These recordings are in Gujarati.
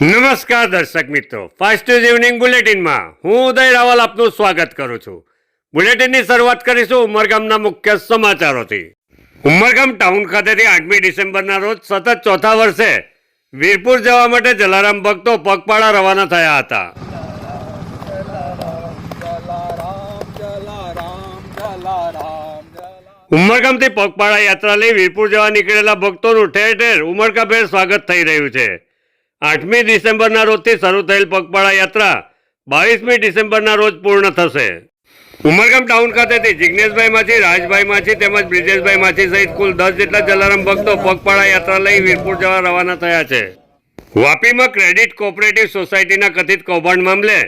નમસ્કાર દર્શક મિત્રો. ફાસ્ટ ન્યૂઝ ઇવનિંગ બુલેટિનમાં હું ઉદય રાવલ આપનું સ્વાગત કરું છું. બુલેટિનની શરૂઆત કરીશું ઉમરગામના મુખ્ય સમાચારોથી. ઉમરગામ ટાઉન ખાતેથી આઠમી ડિસેમ્બરના રોજ સતત ચોથા વર્ષે વીરપુર જવા માટે જલારામ ભક્તો પગપાળા રવાના થયા હતા. ઉમરગામથી પગપાળા યાત્રા લઈ વીરપુર જવા નીકળેલા ભક્તોનું ઠેર ઠેર ઉમરકાભેર સ્વાગત થઈ રહ્યું છે. આઠમી ડિસેમ્બરના રોજથી શરૂ થયેલ પગપાળા યાત્રા બાવીસમી ડિસેમ્બરના રોજ પૂર્ણ થશે. ઉમરગામ ટાઉન ખાતેથી જિજ્ઞેશભાઈ માછી રાજભાઈ માછી તેમજ બ્રિજેશભાઈ માછી સહિત કુલ દસ જેટલા જલારામ ભક્તો પગપાળા યાત્રા લઈ વીરપુર જવા રવાના થયા છે. વાપીમાં ક્રેડિટ કોઓપરેટિવ સોસાયટીના કથિત કૌભાંડ મામલે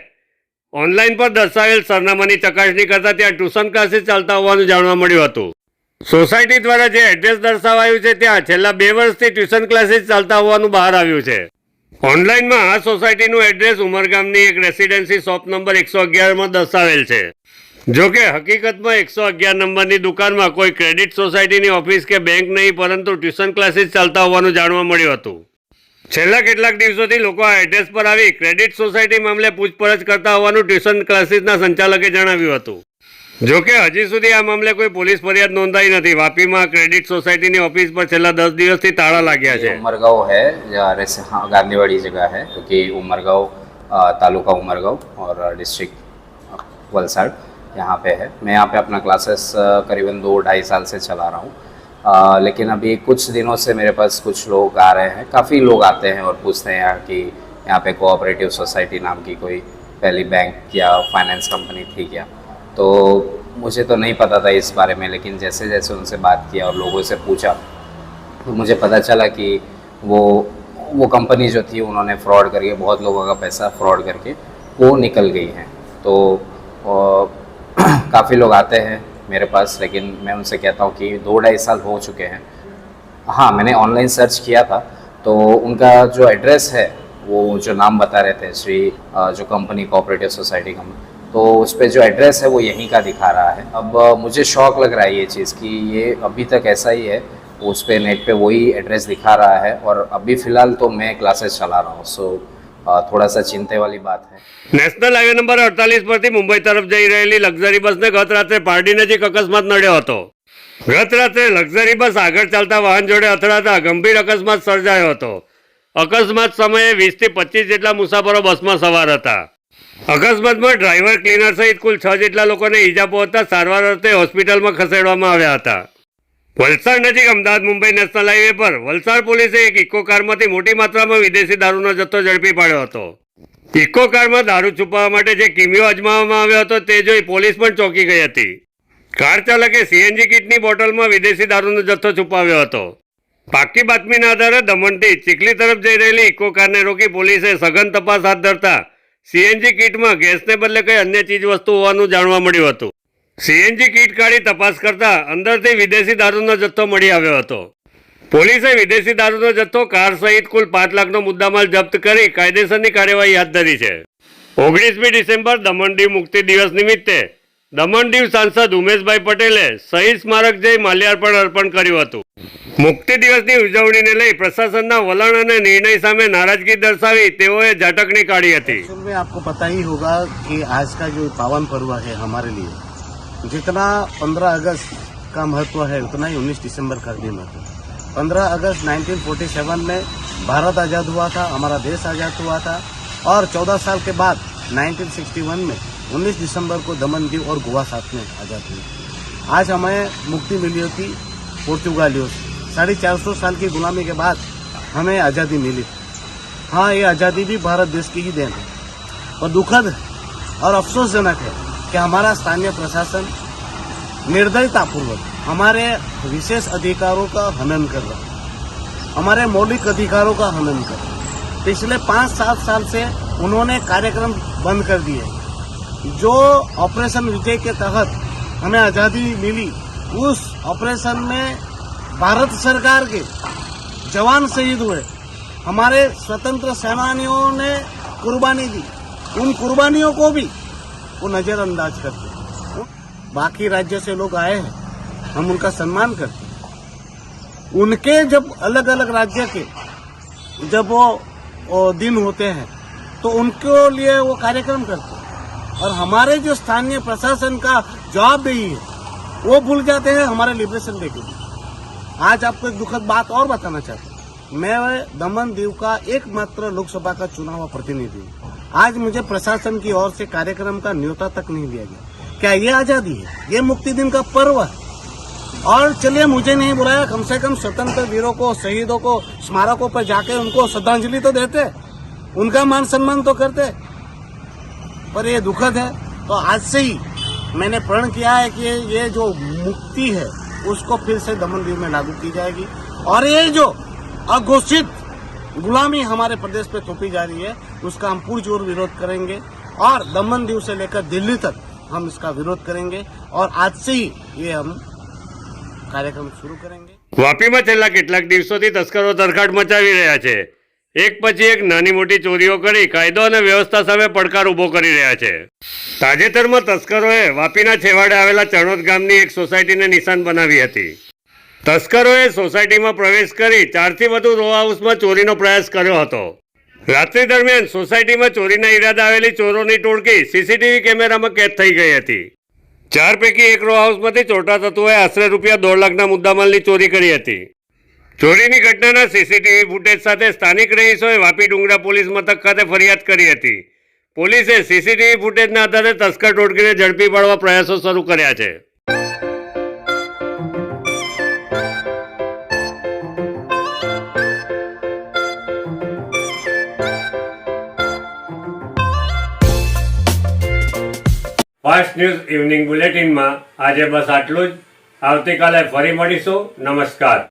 ઓનલાઈન પર દર્શાવેલ સરનામાની ચકાસણી કરતા ત્યાં ટ્યુશન ક્લાસીસ ચાલતા હોવાનું જાણવા મળ્યું હતું. સોસાયટી દ્વારા જે એડ્રેસ દર્શાવાયું છે, ત્યાં છેલ્લા બે વર્ષથી ટ્યુશન ક્લાસીસ ચાલતા હોવાનું બહાર આવ્યું છે. ઓનલાઈનમાં આ સોસાયટીનું એડ્રેસ ઉમરગામની એક રેસિડેન્સી શોપ નંબર એકસો અગિયારમાં દર્શાવેલ છે. જો કે હકીકતમાં એકસો અગિયાર નંબરની દુકાનમાં કોઈ ક્રેડિટ સોસાયટીની ઓફિસ કે બેંક નહીં, પરંતુ ટ્યુશન ક્લાસીસ ચાલતા હોવાનું જાણવા મળ્યું હતું. છેલ્લા કેટલાક દિવસોથી લોકો આ એડ્રેસ પર આવી ક્રેડિટ સોસાયટી મામલે પૂછપરછ કરતા હોવાનું ટ્યુશન ક્લાસીસના સંચાલકે જણાવ્યું હતું. જો કે હજી સુધી આ મામલે કોઈ પોલીસ ફરિયાદ નોંધાઈ નથી વાપીમાં ક્રેડિટ સોસાયટીની ઓફિસ પર છેલ્લા દસ દિવસથી તાળા લાગ્યા છે उमरगांव है या रेस हाँ गांधीवाड़ी जगह है क्योंकि उमरगांव अ, तालुका उमरगांव और डिस्ट्रिक्ट वलसाड़ यहाँ पे है मैं यहाँ पे अपना क्लासेस अ, करीबन दो ढाई साल से चला रहा हूँ अ, लेकिन अभी कुछ दिनों से मेरे पास कुछ लोग आ रहे हैं काफ़ी लोग आते हैं और पूछते हैं यहाँ कि यहाँ पे कोऑपरेटिव सोसाइटी नाम की कोई पहली बैंक या फाइनेंस कंपनी थी क्या तो मुझे तो नहीं पता था इस बारे में, लेकिन जैसे जैसे उनसे बात किया और लोगों से पूछा तो मुझे पता चला कि वो वो कंपनी जो थी उन्होंने फ्रॉड करके, बहुत लोगों का पैसा फ्रॉड करके वो निकल गई हैं। तो काफ़ी लोग आते हैं मेरे पास, लेकिन मैं उनसे कहता हूँ कि दो ढाई साल हो चुके हैं। हाँ मैंने ऑनलाइन सर्च किया था तो उनका जो एड्रेस है, वो जो नाम बता रहे थे, श्री जो कंपनी, कोऑपरेटिव सोसाइटी कंपनी तो उस पर जो एड्रेस है वो यहीं का दिखा रहा है अब अ, मुझे शौक लग रहा है ये चीज़ कि ये अभी तक ऐसा ही है उस पर नेट पे वही एड्रेस दिखा रहा है और अभी फ़िलहाल तो मैं क्लासेस चला रहा हूँ सो थोड़ा सा चिंते वाली बात है નેશનલ હાઈવે નંબર અડતાલીસ પરથી મુંબઈ તરફ જઈ રહેલી લક્ઝરી બસને ગત રાત્રે પારડી નજીક અકસ્માત નડ્યો હતો ગત રાત્રે લક્ઝરી બસ આગળ ચાલતા વાહન જોડે અથડાતા ગંભીર અકસ્માત સર્જાયો હતો અકસ્માત સમયે વીસ થી પચીસ જેટલા મુસાફરો બસમાં સવાર હતા અકસ્માતમાં ડ્રાઈવર, ક્લીનર સહિત કુલ છ જેટલા લોકોને ઈજા પહોંચતા સારવાર અર્થે હોસ્પિટલમાં ખસેડવામાં આવ્યા હતા. વલસાડ નજીક અમદાવાદ મુંબઈ નેશનલ હાઈવે પર વલસાડ પોલીસે એક ઇકો કારમાંથી મોટી માત્રામાં વિદેશી દારૂનો જથ્થો ઝડપી પાડ્યો હતો. ઇકો કારમાં દારૂ છુપાવવા માટે જે કિમિયો અજમાવવામાં આવ્યો હતો તે જોઈ પોલીસ પણ ચોંકી ગઈ હતી. કાર ચાલકે સીએનજી કિટની બોટલમાં વિદેશી દારૂનો જથ્થો છુપાવ્યો હતો. પાકી બાતમીના આધારે દમણથી ચીખલી તરફ જઈ રહેલી ઇકો કારને રોકી પોલીસે સઘન તપાસ હાથ ધરતા સીએનજી કિટમાં ગેસને બદલે કઈ અન્ય ચીજ વસ્તુ હોવાનું જાણવા મળ્યું હતું. સીએનજી કિટ કાઢી તપાસ કરતા અંદરથી વિદેશી દારૂનો જથ્થો મળી આવ્યો હતો. પોલીસે વિદેશી દારૂનો જથ્થો, કાર સહિત કુલ પાંચ લાખનો મુદ્દામાલ જપ્ત કરી કાયદેસરની કાર્યવાહી હાથ ધરી છે. ઓગણીસમી ડિસેમ્બર દમણ મુક્તિ દિવસ નિમિત્તે દમણ દીવ સાંસદ ઉમેશભાઈ પટેલે શહીદ સ્મારક જઈ માલ્યાર્પણ અર્પણ કર્યું હતું મુક્તિ દિવસની ઉજવણીને લઈ પ્રશાસનના વલણ અને નિર્ણય સામે નારાજગી દર્શાવી તેઓએ ઝાટકણી કાઢી હતી एक्चुअल में आपको पता ही होगा कि आज का जो पावन पर्व है हमारे लिए जितना 15 अगस्त का महत्व है उतना ही 19 दिसंबर का भी महत्व है 15 अगस्त 1947 में भारत आजाद हुआ था हमारा देश आजाद हुआ था और 14 साल के बाद 1961 में 19 दिसंबर को दमन दीव और गोवा साथ में आज़ाद हुई। आज हमें मुक्ति मिली होती पोर्चुगालियों से। साढ़े चार सौ साल की गुलामी के बाद हमें आज़ादी मिली। हाँ ये आज़ादी भी भारत देश की ही देन है। और दुखद और अफसोसजनक है कि हमारा स्थानीय प्रशासन निर्दयतापूर्वक हमारे विशेष अधिकारों का हनन कर रहा है। हमारे मौलिक अधिकारों का हनन कर रहा पिछले पाँच सात साल से उन्होंने कार्यक्रम बंद कर दिए। जो ऑपरेशन विजय के तहत हमें आज़ादी मिली, उस ऑपरेशन में भारत सरकार के जवान शहीद हुए। हमारे स्वतंत्र सेनानियों ने कुर्बानी दी। उन कुर्बानियों को भी वो नजरअंदाज करते बाकी राज्य से लोग आए हैं, हम उनका सम्मान करते उनके जब अलग अलग राज्य के जब वो दिन होते हैं तो उनके लिए वो कार्यक्रम करते हैं। और हमारे जो स्थानीय प्रशासन का जवाब भी है, वो भूल जाते हैं हमारे लिबरेशन डे के लिए आज आपको एक दुखद बात और बताना चाहता हूँ। मैं दमन दीव का एकमात्र लोकसभा का चुनाव प्रतिनिधि हूँ। आज मुझे प्रशासन की ओर से कार्यक्रम का न्योता तक नहीं दिया गया। क्या ये आज़ादी है? ये मुक्ति दिन का पर्व है। और चलिए, मुझे नहीं बुलाया। कम से कम स्वतंत्र वीरों को, शहीदों को, स्मारकों पर जाके उनको श्रद्धांजलि तो देते। उनका मान सम्मान तो करते। पर ये दुखद है तो आज से ही मैंने प्रण किया है कि ये जो मुक्ति है उसको फिर से दमन दीव में लागू की जाएगी और ये जो अघोषित गुलामी हमारे प्रदेश पे थोपी जा रही है उसका हम पुरजोर विरोध करेंगे और दमन दीव से लेकर दिल्ली तक हम इसका विरोध करेंगे और आज से ही ये हम कार्यक्रम शुरू करेंगे વાપીમાં છેલ્લા કેટલાક દિવસોથી તસ્કરો તરખાટ મચાવી રહ્યા છે એક પછી એક નાની મોટી ચોરીઓ કરી કાયદો અને વ્યવસ્થા સામે પડકાર ઊભો કરી રહ્યા છે. તાજેતરમાં તસ્કરોએ વાપીના છેવાડે આવેલા ચણોદ ગામની એક સોસાયટીને નિશાન બનાવી હતી. તસ્કરોએ સોસાયટીમાં પ્રવેશ કરી ચારથી વધુ રો હાઉસમાં ચોરીનો પ્રયાસ કર્યો હતો. રાત્રિ દરમિયાન સોસાયટીમાં ચોરીના ઈરાદા આવેલી ચોરોની ટોળકી સીસીટીવી કેમેરામાં કેદ થઈ ગઈ હતી. ચાર પૈકી એક રો હાઉસમાંથી ચોટા તત્વોએ આશરે રૂપિયા દોઢ લાખના મુદ્દામાલની ચોરી કરી હતી. ચોરીની ઘટનાના સીસીટીવી ફૂટેજ સાથે સ્થાનિક રહીશોએ વાપી ડુંગરા પોલીસ મથક ખાતે ફરિયાદ કરી હતી. પોલીસે સીસીટીવી ફૂટેજના આધારે તસ્કર ટોળકીને ઝડપી પાડવા પ્રયાસો શરૂ કર્યા છે. ફાસ્ટ ન્યૂઝ ઇવનિંગ બુલેટિનમાં આજે બસ આટલું જ. આવતીકાલે ફરી મળીશું. નમસ્કાર.